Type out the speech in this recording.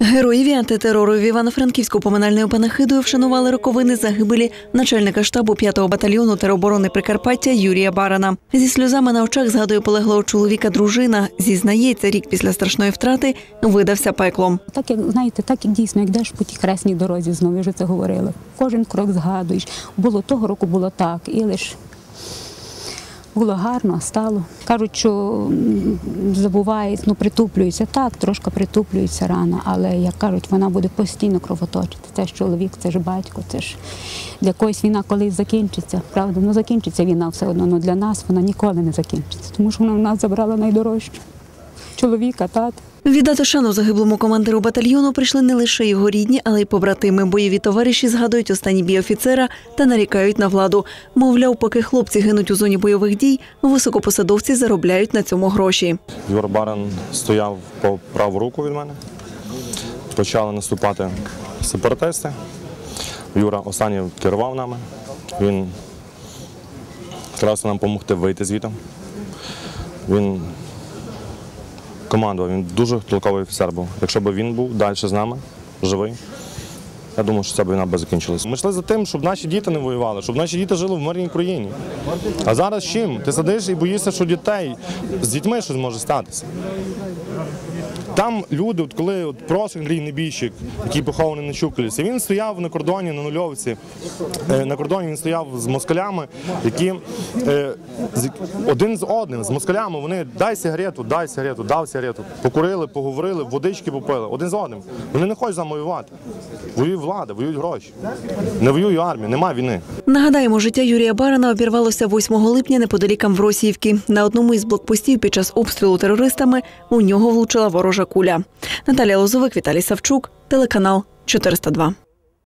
Героїв антитерору в Івано-Франківську поминальною панахидою вшанували роковини загибелі начальника штабу 5-го батальйону тероборони Прикарпаття Юрія Барана. Зі сльозами на очах згадує полеглого чоловіка дружина. Зізнається, рік після страшної втрати видався пеклом. Так як знаєте, так як дійсно, як йдеш по тій хресній дорозі, знову вже це говорили. Кожен крок згадуєш. Було того року було так, і лиш було гарно, стало. Кажуть, що забувають, ну притуплюється. Так, трошки притуплюється рана, але як кажуть, вона буде постійно кровоточити. Це ж чоловік, це ж батько, це ж для когось війна колись закінчиться. Правда, ну закінчиться війна все одно. але для нас вона ніколи не закінчиться, тому що вона в нас забрала найдорожче. Чоловіка, тата. Віддати шану загиблому командиру батальйону прийшли не лише його рідні, але й побратими. Бойові товариші згадують останні бій офіцера та нарікають на владу. Мовляв, поки хлопці гинуть у зоні бойових дій, високопосадовці заробляють на цьому гроші. Юра Баран стояв по праву руку від мене. Почали наступати сепаратисти. Юра останній керував нами. Він старався нам допомогти вийти звідти. Він командував, він дуже толковий офіцер був. Якщо б він був далі з нами, живий, я думаю, що ця б війна би закінчилася. Ми йшли за тим, щоб наші діти не воювали, щоб наші діти жили в мирній країні. А зараз чим? Ти сидиш і боїшся, що дітей з дітьми щось може статися. Там люди, от коли от просить Андрій Небіщик, який похований на Чуколівці, він стояв на кордоні на нульовці. Е, На кордоні він стояв з москалями, які е, один з одним, з москалями, вони дай сигарету, дай сигарету, дав сигарету. Покурили, поговорили, водички попили. Один з одним. Вони не хочуть з нами воювати. Воює влада, воюють гроші. Не воює армія, немає війни. Нагадаємо, життя Юрія Барана обірвалося 8 липня неподалік Амвросіївки. На одному із блокпостів під час обстрілу терористами у нього влучила ворожа куля. Наталія Лозовик, Віталій Савчук, телеканал 402.